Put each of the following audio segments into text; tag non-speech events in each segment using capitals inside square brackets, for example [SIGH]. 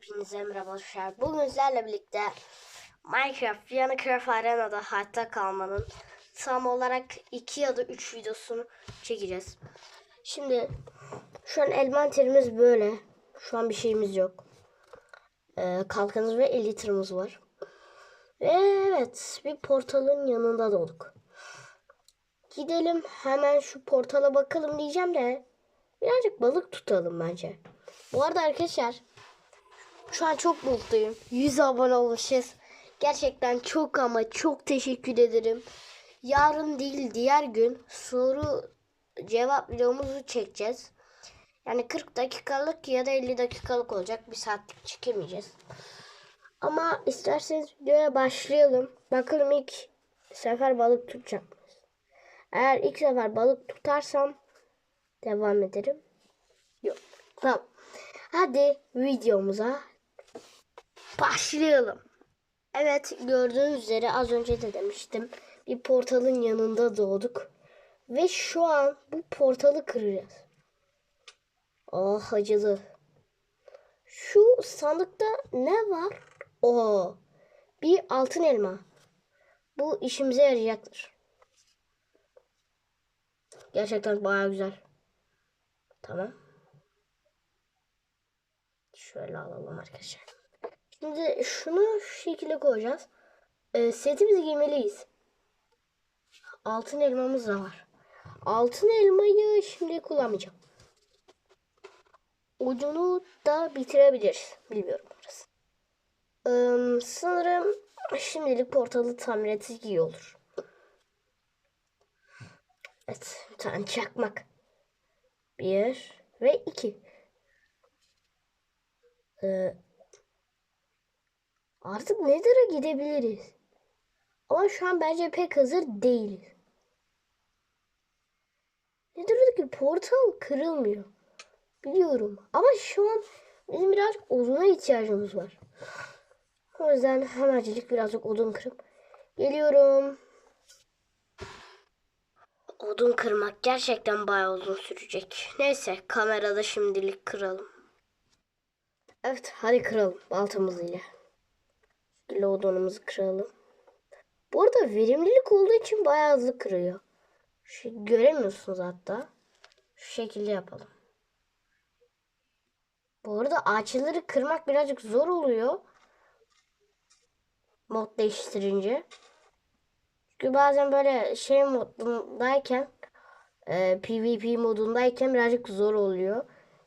Hepinize merhaba arkadaşlar. Bugün sizlerle birlikte Minecraft Yanıcraft Arena'da hayatta kalmanın tam olarak 2 ya da 3 videosunu çekeceğiz. Şimdi şu an elmanterimiz böyle. Şu an bir şeyimiz yok. Ee, kalkanımız ve elitrimiz var. Ve evet bir portalın yanında doğduk. Gidelim hemen şu portala bakalım diyeceğim de birazcık balık tutalım bence. Bu arada arkadaşlar şu an çok mutluyum. 100 abone olmuşuz. Gerçekten çok ama çok teşekkür ederim. Yarın değil diğer gün soru cevap videomuzu çekeceğiz. Yani 40 dakikalık ya da 50 dakikalık olacak. Bir saatlik çekemeyeceğiz. Ama isterseniz videoya başlayalım. Bakalım ilk sefer balık tutacak mıyız? Eğer ilk sefer balık tutarsam devam ederim. Yok. Tamam. Hadi videomuza başlayalım. Evet gördüğünüz üzere az önce de demiştim. Bir portalın yanında doğduk. Ve şu an bu portalı kıracağız. Ah acılı. Şu sandıkta ne var? Oo, bir altın elma. Bu işimize yarayacaktır. Gerçekten baya güzel. Tamam. Şöyle alalım arkadaşlar. Şimdi şunu şu şekilde koyacağız. Ee, setimizi giymeliyiz. Altın elmamız da var. Altın elmayı şimdi kullanmayacağım. Ucunu da bitirebiliriz. Bilmiyorum orası. Ee, sanırım şimdilik portalı tamir etsek iyi olur. Evet, bir tane çakmak. Bir ve iki. Ee, artık Nether'a gidebiliriz. Ama şu an bence pek hazır değiliz. Nether'daki portal kırılmıyor. Biliyorum. Ama şu an bizim birazcık oduna ihtiyacımız var. O yüzden hemencilik birazcık odun kırıp geliyorum. Odun kırmak gerçekten bayağı uzun sürecek. Neyse kamerada şimdilik kıralım. Evet hadi kıralım baltamız ile. Şöyle odunumuzu kıralım. Bu arada verimlilik olduğu için bayağı hızlı kırıyor. Şu, göremiyorsunuz hatta. Şu şekilde yapalım. Bu arada ağaçları kırmak birazcık zor oluyor. Mod değiştirince. Çünkü bazen böyle şey modundayken e, PvP modundayken birazcık zor oluyor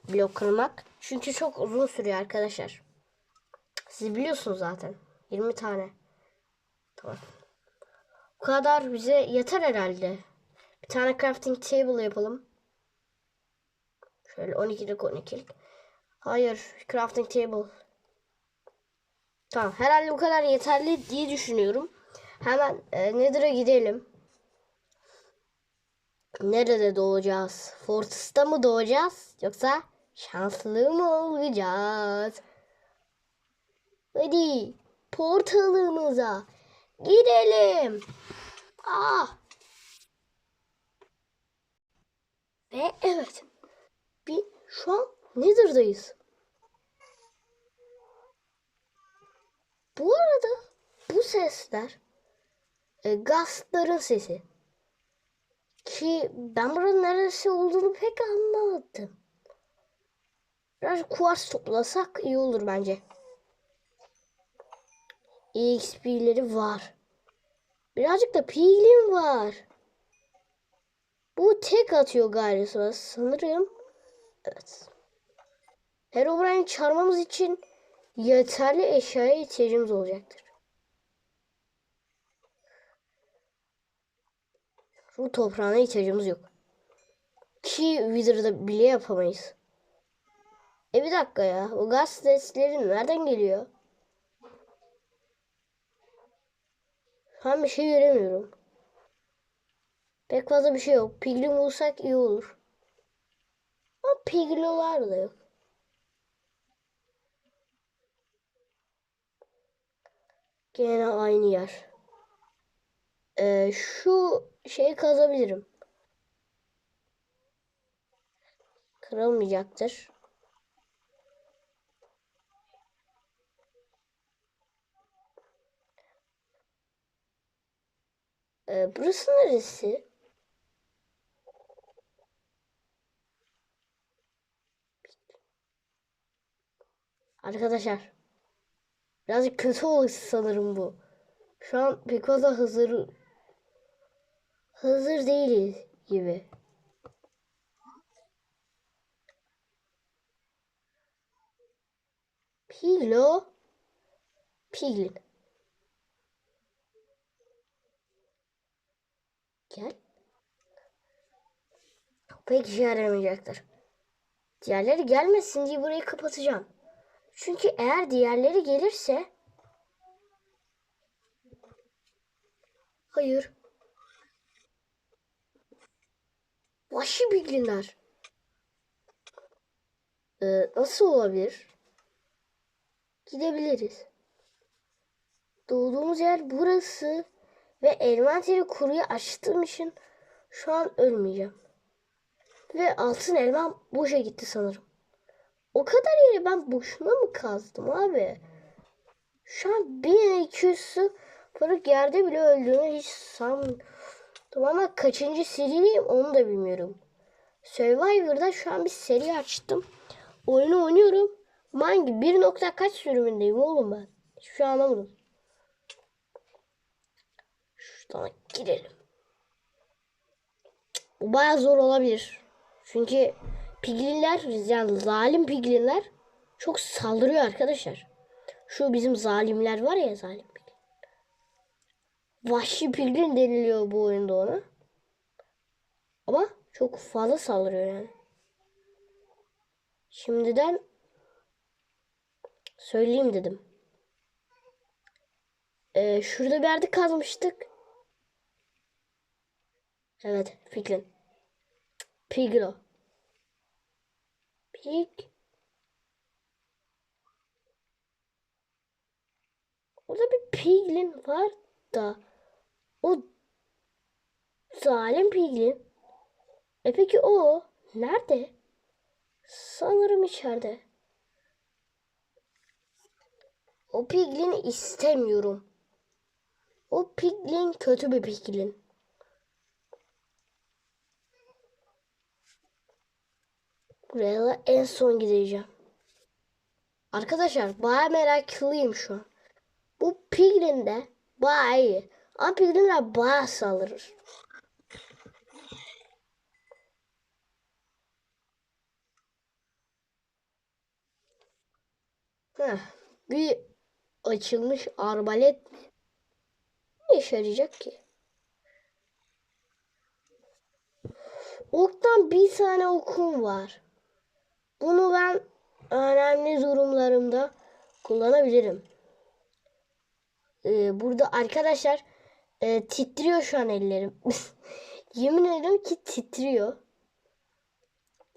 blok kırmak. Çünkü çok uzun sürüyor arkadaşlar. Siz biliyorsunuz zaten. 20 tane. Tamam. Bu kadar bize yeter herhalde. Bir tane crafting table yapalım. Şöyle 12'lik 12'lik. Hayır. Crafting table. Tamam. Herhalde bu kadar yeterli diye düşünüyorum. Hemen e, Nether'a gidelim. Nerede doğacağız? Fortress'ta mı doğacağız? Yoksa şanslı mı olacağız? Hadi portalımıza gidelim. Ah. Ve evet. Bir şu an Nether'dayız. Bu arada bu sesler e, gazların sesi. Ki ben buranın neresi olduğunu pek anlamadım. Biraz kuvars toplasak iyi olur bence. EXP'leri var. Birazcık da piglim var. Bu tek atıyor galiba sanırım. Evet. Herobrine çarmamız için yeterli eşyaya ihtiyacımız olacaktır. Bu toprağına ihtiyacımız yok. Ki Wither'da bile yapamayız. E bir dakika ya. O gaz sesleri nereden geliyor? An bir şey göremiyorum. Pek fazla bir şey yok. Piglin bulsak iyi olur. Ama piglolar da yok. Gene aynı yer. Ee, şu şeyi kazabilirim. Kırılmayacaktır. Ee, burası neresi? Arkadaşlar. Birazcık kötü oldu sanırım bu. Şu an pek fazla hazır hazır değiliz gibi. Piglo. Piglin. Gel. Pek işe yaramayacaktır. Diğerleri gelmesin diye burayı kapatacağım. Çünkü eğer diğerleri gelirse Hayır. Vahşi bilginler. Ee, nasıl olabilir? Gidebiliriz. Doğduğumuz yer burası ve elmanteri kuruyu açtığım için şu an ölmeyeceğim. Ve altın elmam boşa gitti sanırım. O kadar yeri ben boşuna mı kazdım abi? Şu an 1200 sıfırlık yerde bile öldüğümü hiç sanmıyorum. Ama kaçıncı seriyim onu da bilmiyorum. Survivor'da şu an bir seri açtım. Oyunu oynuyorum. Bir nokta kaç sürümündeyim oğlum ben? Hiçbir şey anlamadım. Şuradan girelim. Bu baya zor olabilir. Çünkü piglinler yani zalim piglinler çok saldırıyor arkadaşlar. Şu bizim zalimler var ya zalim piglin. Vahşi piglin deniliyor bu oyunda ona. Ama çok fazla saldırıyor yani. Şimdiden söyleyeyim dedim. Ee, şurada bir yerde kazmıştık. Evet, Piglin. Piglo. Pig. Orada bir piglin var da o zalim piglin. E peki o nerede? Sanırım içeride. O piglini istemiyorum. O piglin kötü bir piglin. Buraya en son gideceğim. Arkadaşlar baya meraklıyım şu an. Bu piglin de baya iyi. Ama piglinler baya saldırır. Heh, bir açılmış arbalet mi? Ne işe yarayacak ki? Oktan bir tane okum var. Bunu ben önemli durumlarımda kullanabilirim. Ee, burada arkadaşlar e, titriyor şu an ellerim. [LAUGHS] Yemin ederim ki titriyor.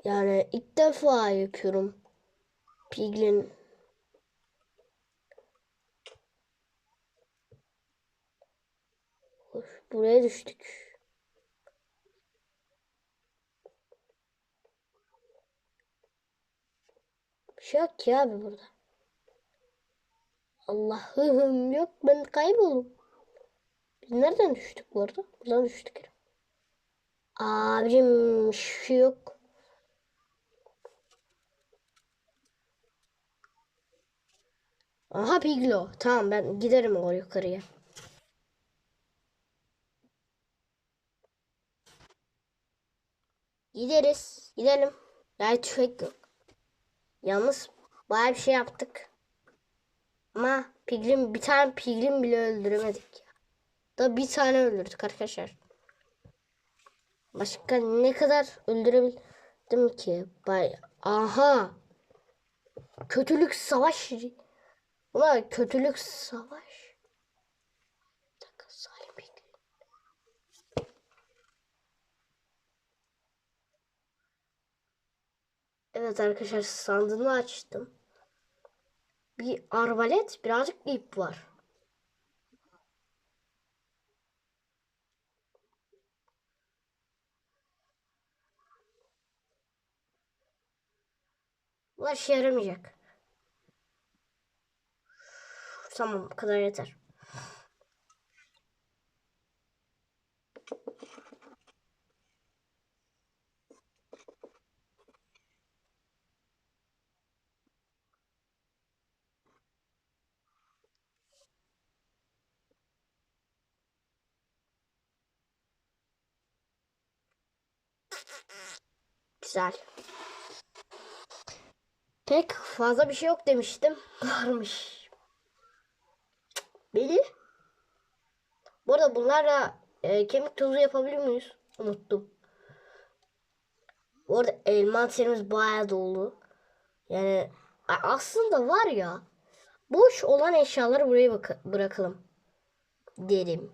Yani ilk defa yapıyorum. Piglin Buraya düştük. Bir şey yok ki abi burada. Allah'ım yok ben kayboldum. Biz nereden düştük bu arada? Buradan düştük. Abicim şey yok. Aha Piglo. Tamam ben giderim o yukarıya. Gideriz. Gidelim. Yani tüfek yok. Yalnız bayağı bir şey yaptık. Ama pigrim bir tane pigrim bile öldüremedik. Da bir tane öldürdük arkadaşlar. Başka ne kadar öldürebildim ki? Bay Aha. Kötülük savaş. Ulan kötülük savaş. Evet arkadaşlar sandığını açtım. Bir arbalet birazcık ip var. Bu işe yaramayacak. Tamam bu kadar yeter. Güzel. Pek fazla bir şey yok demiştim. [LAUGHS] Varmış. Belli. Bu arada bunlarla e, kemik tozu yapabilir miyiz? Unuttum. Bu arada elmanterimiz bayağı dolu. Yani aslında var ya boş olan eşyaları buraya baka- bırakalım derim.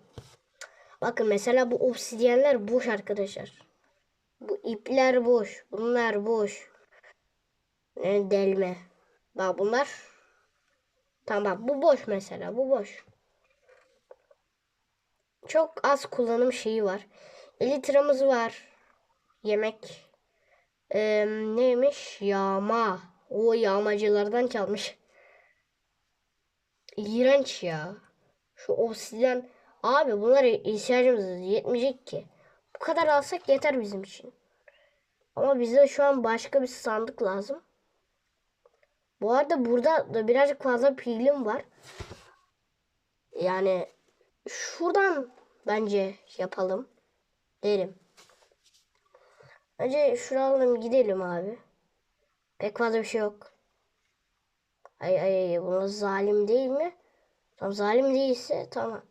Bakın mesela bu obsidyenler boş arkadaşlar. Bu ipler boş. Bunlar boş. Yani delme. Bak bunlar. Tamam bu boş mesela. Bu boş. Çok az kullanım şeyi var. Elitramız var. Yemek. Ee, neymiş? Yağma. O yağmacılardan çalmış. İğrenç ya. Şu obsidyen. Abi bunlara ihtiyacımız yetmeyecek ki. Kadar alsak yeter bizim için. Ama bize şu an başka bir sandık lazım. Bu arada burada da birazcık fazla pilim var. Yani şuradan bence yapalım derim. Önce şuradan gidelim abi. Pek fazla bir şey yok. Ay ay ay bunlar zalim değil mi? Tam zalim değilse tamam.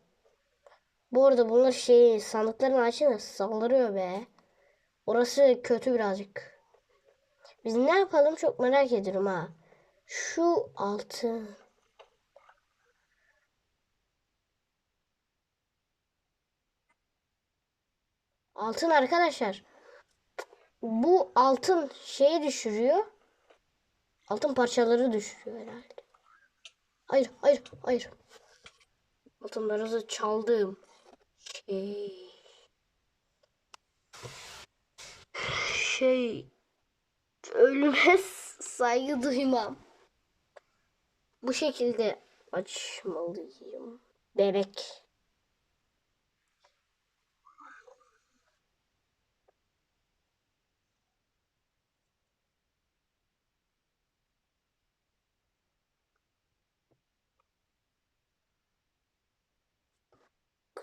Bu arada bunlar şey sandıkların açını saldırıyor be. Orası kötü birazcık. Biz ne yapalım çok merak ediyorum ha. Şu altın. Altın arkadaşlar. Bu altın şeyi düşürüyor. Altın parçaları düşürüyor herhalde. Hayır, hayır, hayır. Altınlarınızı çaldım. Şey. Şey. Ölüme [LAUGHS] saygı duymam. Bu şekilde açmalıyım. Bebek.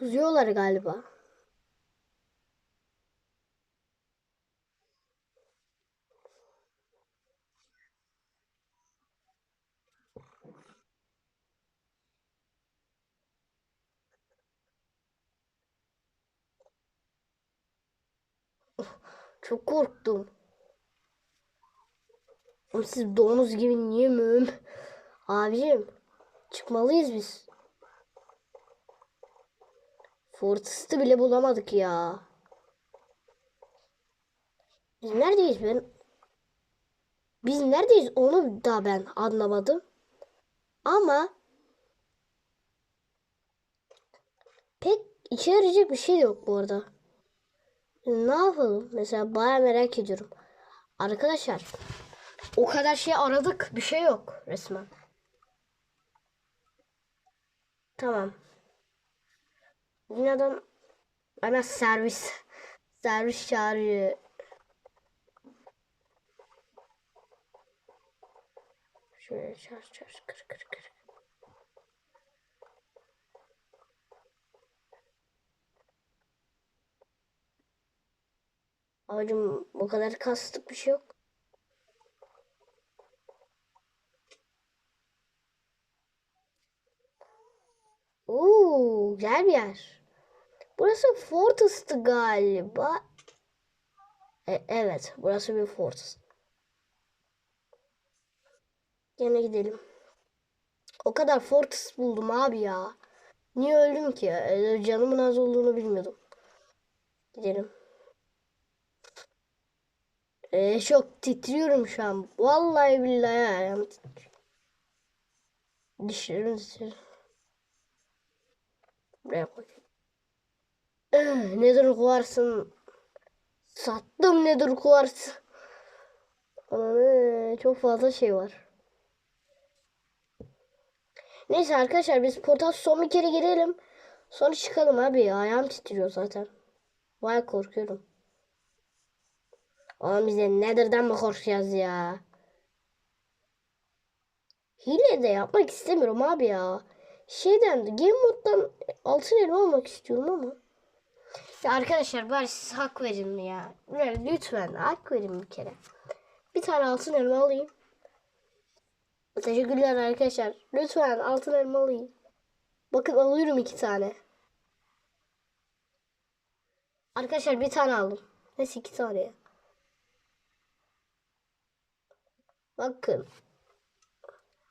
Kızıyorlar galiba. Çok korktum. Siz domuz gibi niye mühim? Abicim çıkmalıyız biz. Fortress'ı bile bulamadık ya. Biz neredeyiz ben? Biz neredeyiz onu da ben anlamadım. Ama pek işe yarayacak bir şey yok bu arada. Ne yapalım? Mesela baya merak ediyorum. Arkadaşlar o kadar şey aradık bir şey yok resmen. Tamam. Dünyadan ana servis servis çağırıyor. Şöyle çar çar kır kır kır. Abicim bu kadar kastık bir şey yok. Oo, güzel bir yer. Burası Fortress'tı galiba. E, evet, burası bir Fortress. Gene gidelim. O kadar Fortress buldum abi ya. Niye öldüm ki? E, canımın az olduğunu bilmiyordum. Gidelim. E, çok titriyorum şu an. Vallahi billahi ayağım titriyor. Dişlerim titriyor. Buraya koy. [CLEARS THROAT] Nedir kuvarsın? Sattım nedir kuvarsın? Ananı çok fazla şey var. Neyse arkadaşlar biz portal son bir kere girelim. Sonra çıkalım abi ya. Ayağım titriyor zaten. Vay korkuyorum. Ama bize Nether'dan mı korkacağız ya? Hile de yapmak istemiyorum abi ya. Şeyden Game Mode'dan altın elma almak istiyorum ama. Arkadaşlar bari siz hak verin ya. Böyle Lütfen hak verin bir kere. Bir tane altın elma alayım. Teşekkürler arkadaşlar. Lütfen altın elma alayım. Bakın alıyorum iki tane. Arkadaşlar bir tane aldım. Neyse iki tane ya. Bakın.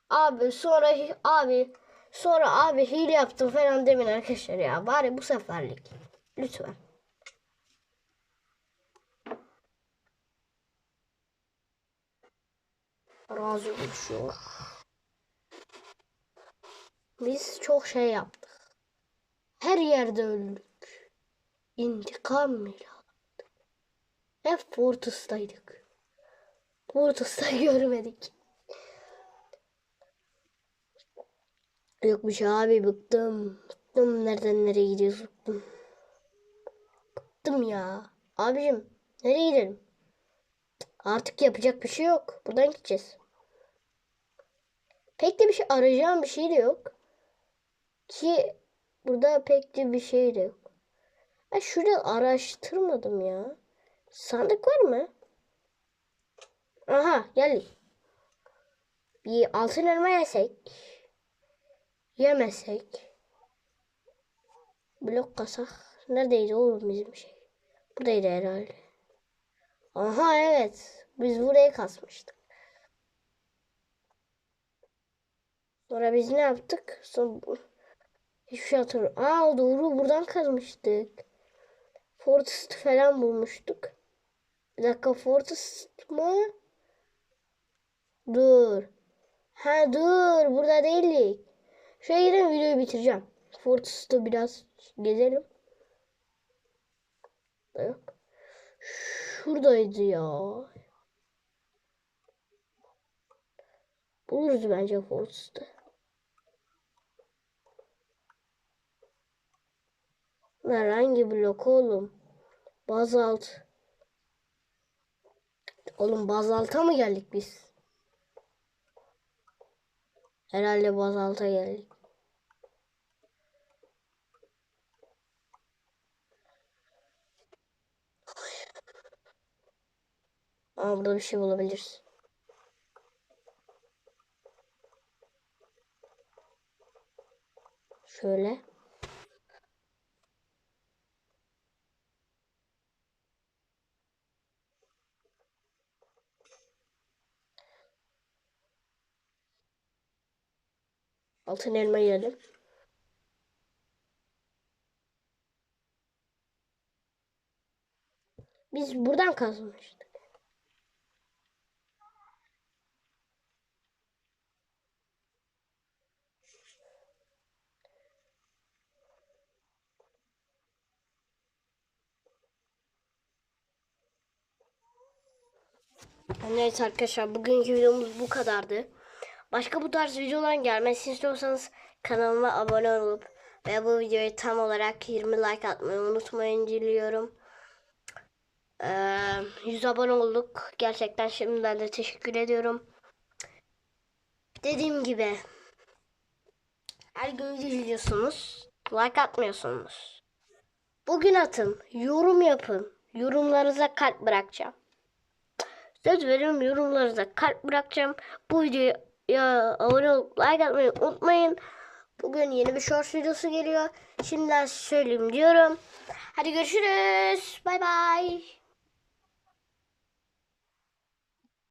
Abi sonra abi sonra abi hile yaptım falan demin arkadaşlar ya. Bari bu seferlik. Lütfen. Razı oluşuyor. Biz çok şey yaptık. Her yerde öldük. İntikam bile aldık. Hep Fortus'taydık. Fortus'ta [LAUGHS] görmedik. Yok bir şey abi bıktım. Bıktım nereden nereye gidiyoruz bıktım. Bıktım ya. Abicim nereye gidelim? Artık yapacak bir şey yok. Buradan gideceğiz. Pek de bir şey arayacağım bir şey de yok. Ki burada pek de bir şey de yok. Ben şurada araştırmadım ya. Sandık var mı? Aha geldik. Bir altın elma yesek. Yemesek. Blok kasak. Neredeydi oğlum bizim şey? Buradaydı herhalde. Aha evet. Biz burayı kasmıştık. Sonra biz ne yaptık? Sonra hiçbir şey hatırlamıyorum. Aa doğru buradan kazmıştık. Fortress falan bulmuştuk. Bir dakika Fortress mı? Dur. Ha dur burada değildik. Şuraya gidelim videoyu bitireceğim. Fortress'ta biraz gezelim. Da. Şuradaydı ya. Buluruz bence Fortress'ta. Bunlar hangi blok oğlum? Bazalt. Oğlum bazalta mı geldik biz? Herhalde bazalta geldik. Aa burada bir şey bulabiliriz. Şöyle. Altın elma yiyelim. Biz buradan kazmıştık. Evet arkadaşlar bugünkü videomuz bu kadardı. Başka bu tarz videoların gelmesini istiyorsanız kanalıma abone olup ve bu videoyu tam olarak 20 like atmayı unutmayın diliyorum. Ee, 100 abone olduk. Gerçekten şimdiden de teşekkür ediyorum. Dediğim gibi her gün izliyorsunuz. Like atmıyorsunuz. Bugün atın. Yorum yapın. Yorumlarınıza kalp bırakacağım. Söz veriyorum yorumlarınıza kalp bırakacağım. Bu videoya abone olup like atmayı unutmayın. Bugün yeni bir short videosu geliyor. Şimdiden söyleyeyim diyorum. Hadi görüşürüz. Bay bay.